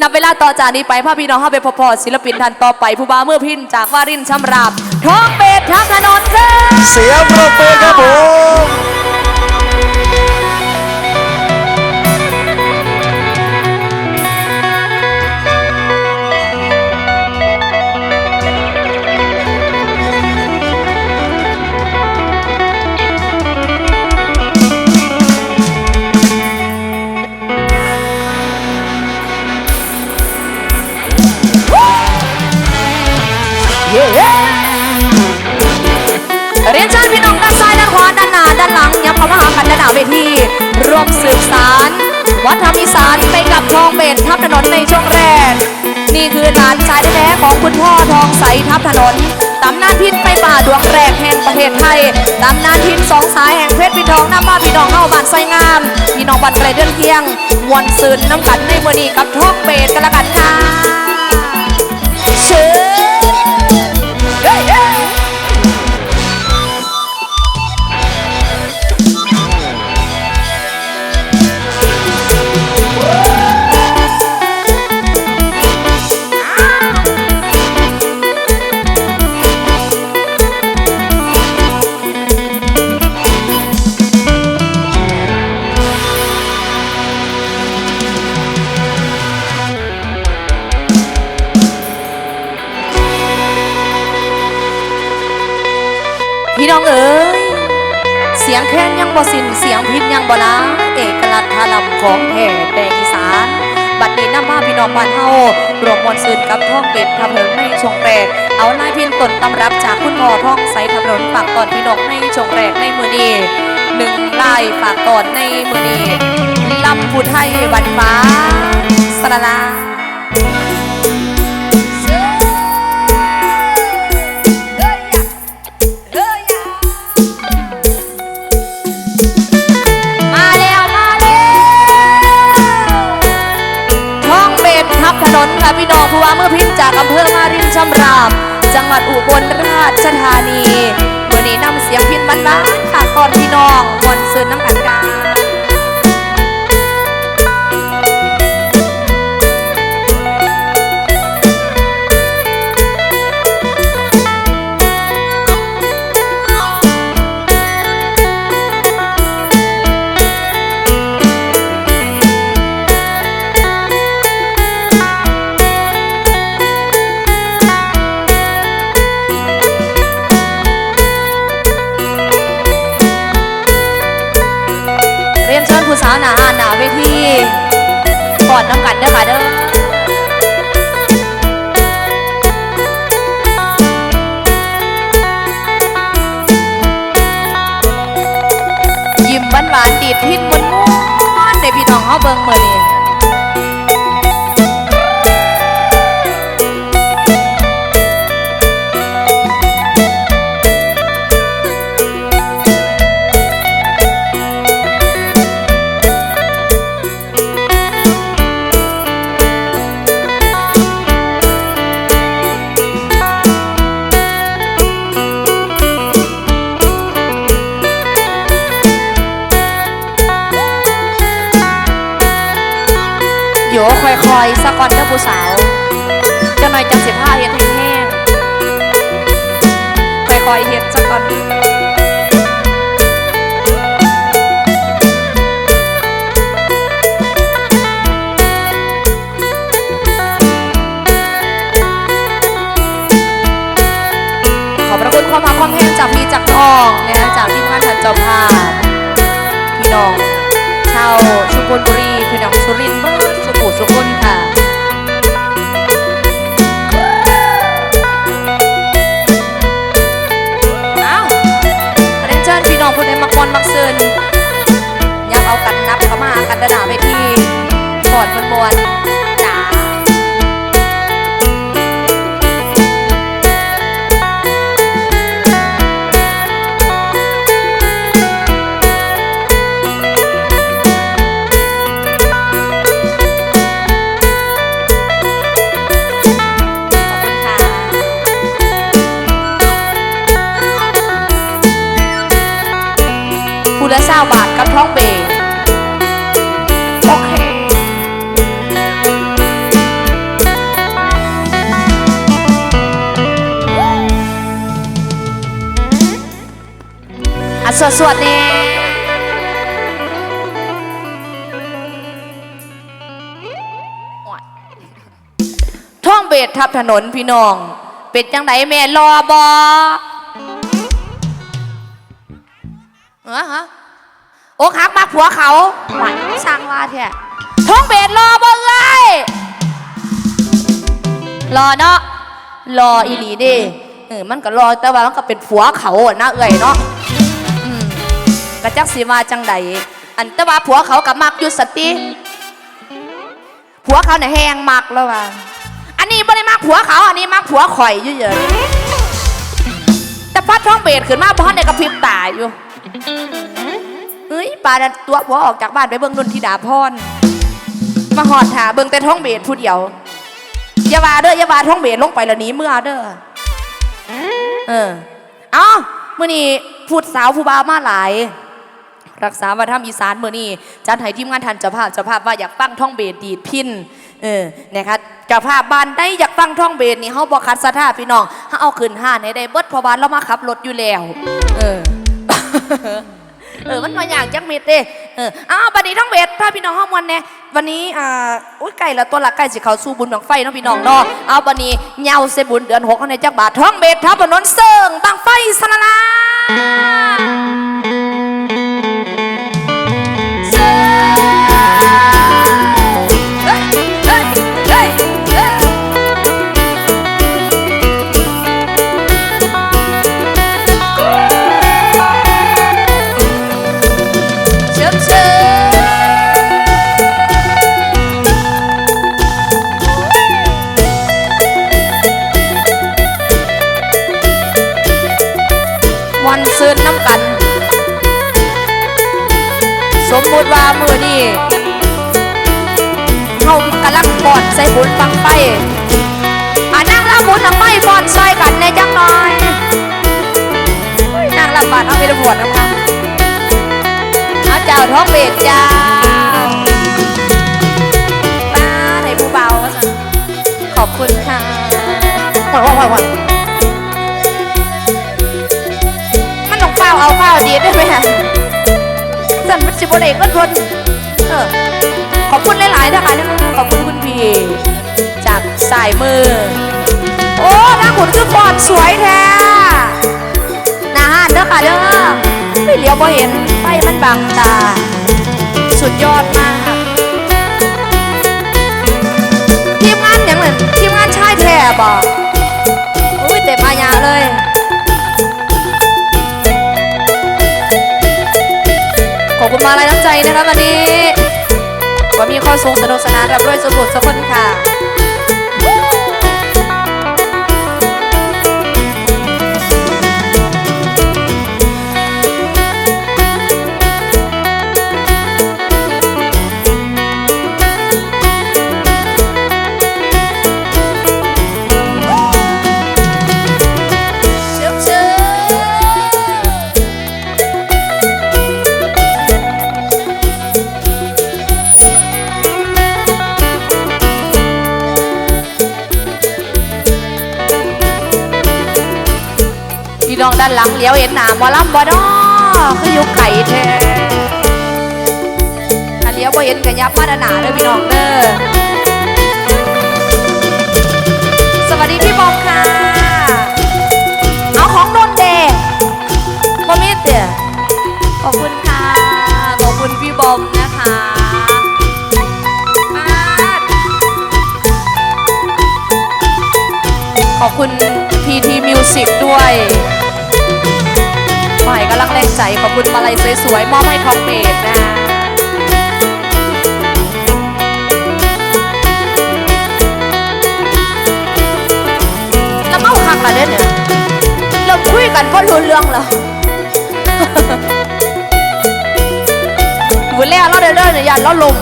นับเวลาต่อจากนี้ไปพ่อพี่น้องเข้าไปพบพอศิลปินท่านต่อไป ผู้บ้าเมื่อพินจากวารินชำราบท้องเป็ดทับถนนเสียงปรบมือครับผม ร่วมสืบสารวัฒนธรรมอีสานไปกับทองเบนทับถนนในช่วงแรก นี่คือหลานชายแท้ๆของคุณพ่อทองใสทับถนนตำนานพินไปป่าดวงแรกแห่งประเทศไทยตำนานพินสองสายแห่งเพชรพิทองน้ำบ้าพี่น้องเข้าบ้านไสงาม พี่น้องบันไกลเดินเที่ยงมวนซืนน้ำกันในมือนี้กับทองเบนกันละกันค่ะเชิญ ยงแค้นยังบ่สิ้นเสียงพินยังบ่ล้าเอกลักษณ์ทาลำของแท้แดงอีสานบัดนี้นำมาพี่น้องบ้านเฮารวมมวลซืนกับท่องเป็ดทำเหินในชงแรก เอาลายพินตนตำรับจากคุณพ่อท่องใสทำเหินฝากตอนพี่น้องในชงแรกในมือนี้หนึ่งลายฝากตอนในมือนี้ลำพูไทยวันฟ้าสระลามาำรามจังหวัดอุบลราชธานีวันนี้นำเสียงพินบ้านๆค่ะก่อนพี่น้องมวนซื้อน้ำกันกา สาวหนาหนาเวทีกอดน้ำกันเด้อค่ะเด้อยิ้มหวานหวานๆดีดพินมวนมวนในพี่น้องเฮาเบิ่งมื้อนี้ ก่อนเด้อผู้สาวจังหน่อยจังสิพาเฮ็ดแห้งๆค่อยๆเฮ็ดสะก่อนขอบพระคุณความรักความแห้งจากพี่จากน้องนะจากทีมงานทันจ้าภาพพี่น้องชาวชุมพลบุรีพี่น้องสุรินทร์เบิร์สุขุสุขนค่ะ เซิน สวดสวดๆนี่ท่องเบสทับถนนพี่น้อง เป็ดจังไดแม่รอบอเออฮะโอกหักมาผัวเขาหวานสร้างว่าแท้ท่องเบสรอบอเอ้ยรอเนาะรออีหลีเด้เออมันก็รอแต่ว่ามันก็เป็นผัวเขาอะนะเอ้ยเนาะอืมก ระจักสีมาจังใดอันแต่ว่าผัวเขากับมักอยู่สติผัวเขาเนี่ยแห้งมักแล้วว่าอันนี้ไม่ได้มักผัวเขาอันนี้มักผัวข่อยอยู่เยอะแต่พัดท้องเบดขึ้นมาบ้านในกระพริบตาอยู่เฮ้ยปาดตัวผัวออกจากบ้านไปเบิ่งนุ่นธิดาพรมาหอดหาเบิ่งแต่ท้องเบดผู้เดียวอย่าว่าเด้ออย่าว่าท้องเบดลงไปแล้วหนี้เมื่อเด้อเออ เอามื่อนี้พูดสาวผู้บ่าวมาหลาย รักษาวัฒนธรรมอีสานมื่อนี้จันให้ทีมงานทันจ้าภาพจ้าภาพว่าอยากฟังท่องเบสดีดพินเออนะคะจ้าภาพบ้านได้อยากฟังท่องเบสนี่เฮาบ่คัดสถาพี่น้องเฮาเอาขึ้นห้าให้ได้เบิดพอบานเรามาขับรถอยู่แล้วเออเออมันมาอย่างจังเม็ดเด้เอออ้าวบัดนี้ท่องเบสถ้าพี่น้องห้องวันเนี่ยวันนี้อ่าอุ้ยไก่ละตัวละไก่สิเขาสู้บุญบังไฟเนาะพี่น้องเนาะเอาบัดนี้เงาเสบุญเดือนหกเขาในจักบาทท่องเบสทับบนนนเสิงบังไฟสนา ว่ามือนี่เขากำลังบอดใส่บุญฟังไปอ่านั่งรับบุญทำไมบอดซอยกันในจังหน่อยเฮ้ยนั่งรับบาตรเอาไปบวชนะคะเอาเจ้าท้องเบสเจ้าป้าในผู้เบาขอบคุณค่ะว้าวว้าวว้าวมันต้องเฝ้าเอาเฝ้าดีได้ไหมฮะ สันมันสิบเด็กก็ทนเออขอบคุณหลายๆนะคะขอบคุณคุณพี่จากสายมือ โอ้น้าขุนคือฟอนสวยแท้นาห้านเด้อค่ะเด้อไม่เหลียวพอเห็นไฟมันบังตา สุดยอดมาก ทีมงานอย่างนั้นทีมงานชายแท้บอุ้ มาลัยน้ำใจนะคะวันนี้ว่ามีข้อสูงสนุกสนานรับด้วยสุขสุขคนค่ะ น้องด้านหลังเลี้ยวเห็นหนาหมอลำบ่ดอคือยุคไข่แท้ถ้าเลี้ยวบ่เห็นกระยับมาด้านหนาเด้อพี่น้องเด้อสวัสดีพี่บอมค่ะ เอาของโดนเดบอมิดเดียขอบคุณค่ะ ขอบคุณพี่บอมนะคะขอบคุณ PT Music ด้วย ฝ่ายกำลังแรงใจ ขอบคุณมาลัยสวยๆมอบให้ทองเมดนะแล้วเมาคักกันเด้อเนี่ยเราคุยกันก็รู้เรื่องแล้วหมือแรกเราเดินเดินเนี่ยยันเราลม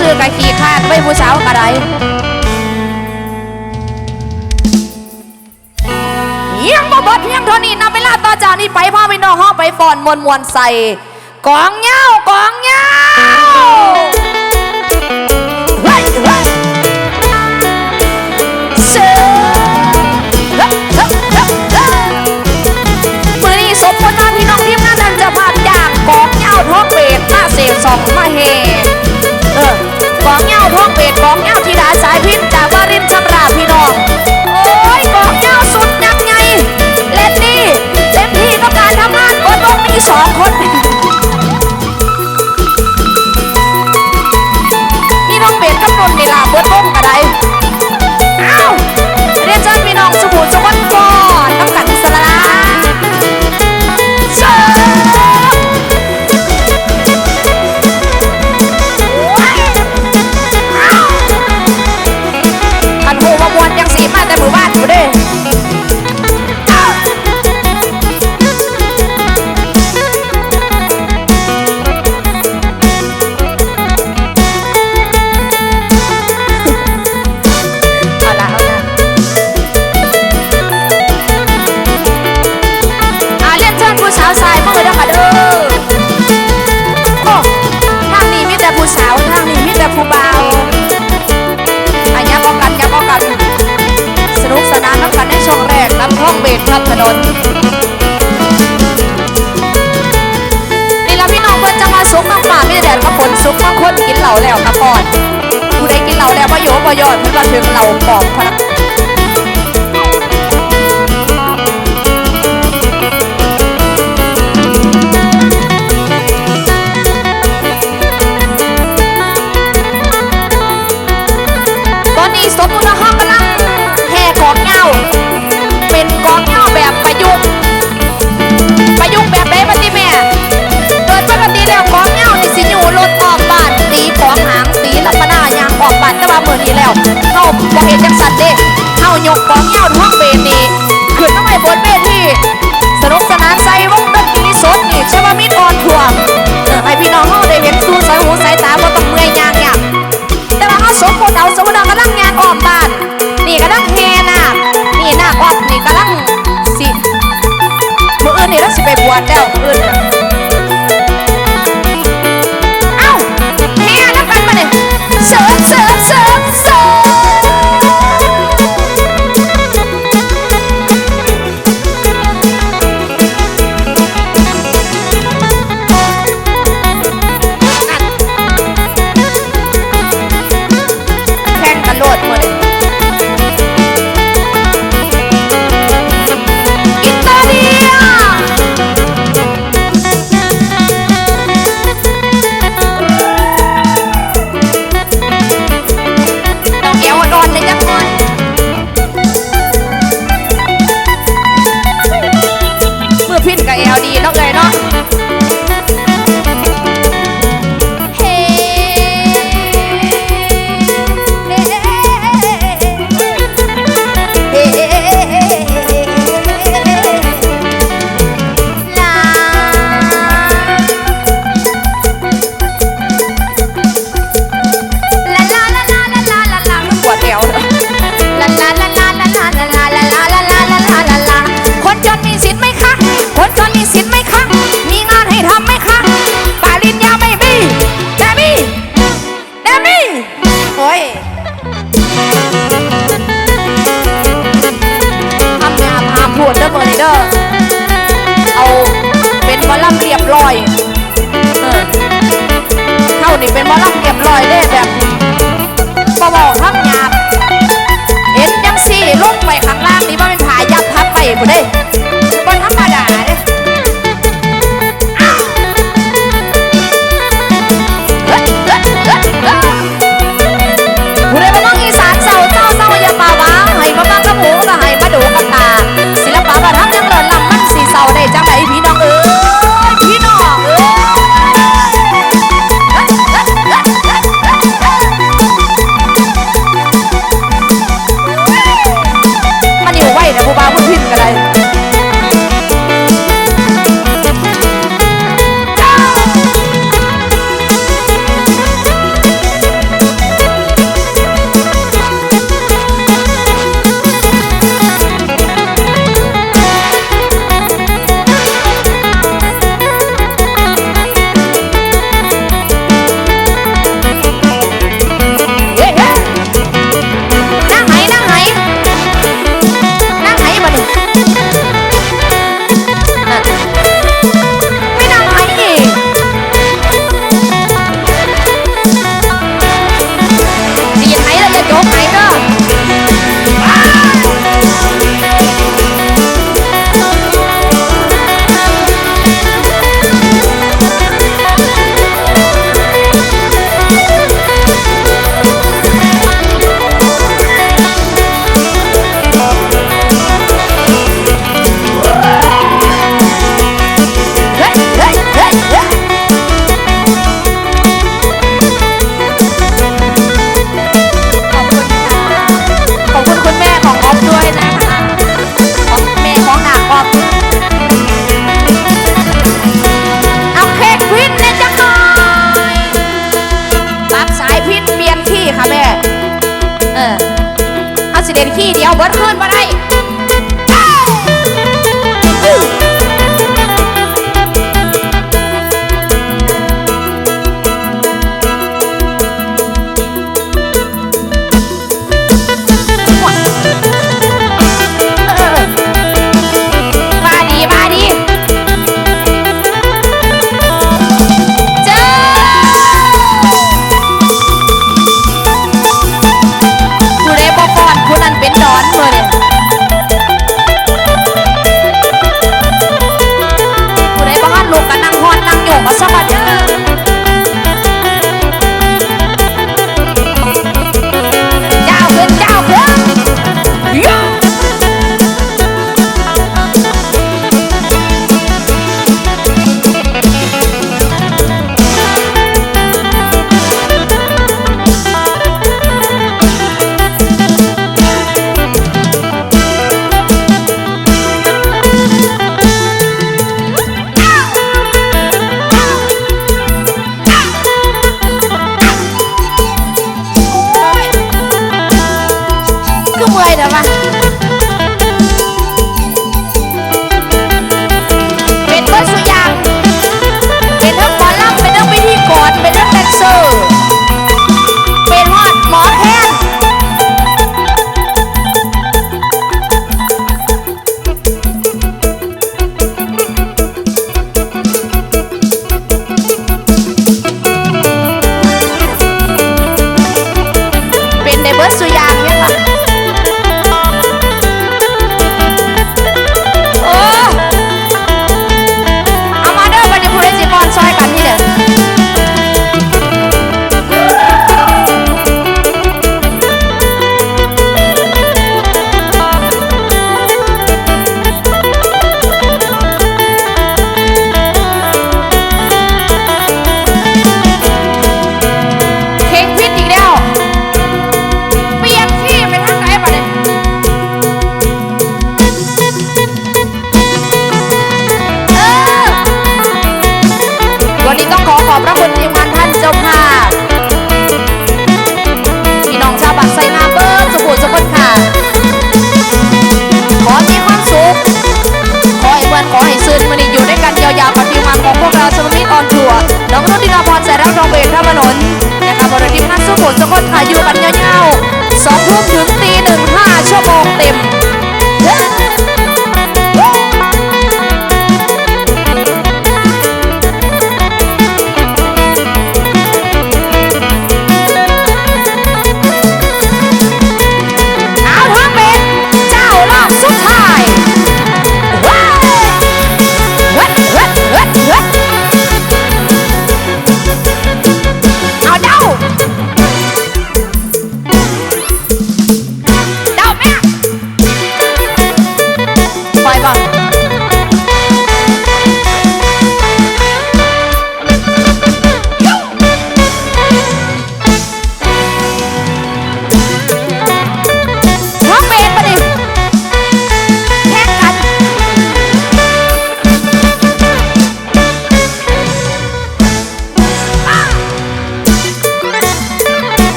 ซื่อๆกะขี้คร้าดไม่ผู้สาวกะไดยังบ่บดยังเท่านี้นำเวลาต่อจากนี้ไปพ่อไปนอกห้องไปฟอนมวนมวนใส่กองเง้ากองเง้า้ยทำงานพาผัวเด้อเบอร์เดอร์เอาเป็นบอลลัมเรียบร้อยเข้านี่เป็นบอลลัมเรียบร้อยได้แบบบ่บอกทำงานเห็นจังสี่ลุกไปข้างล่างนี่ว่าเป็นผายยับพับไปกูเด้ นขี้เดียวเบิดขึ้นมาได้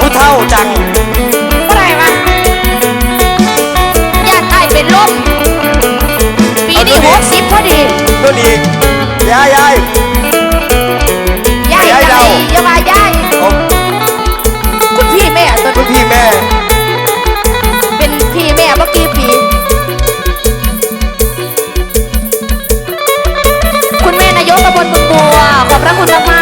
ผู้เท่าจังอะไรดวะญาติไอ้ายเป็นลมปีนี้หกสิบพอดีตัวนี้ยายยาย ยายยายเราอย่ามาย่ายโอ้คุณพี่แม่ตัวรุ่พี่แม่ เป็นพี่แม่เมื่อกี้ปี คุณแม่นายกตำบลบึงบัวขอบพระคุณมาก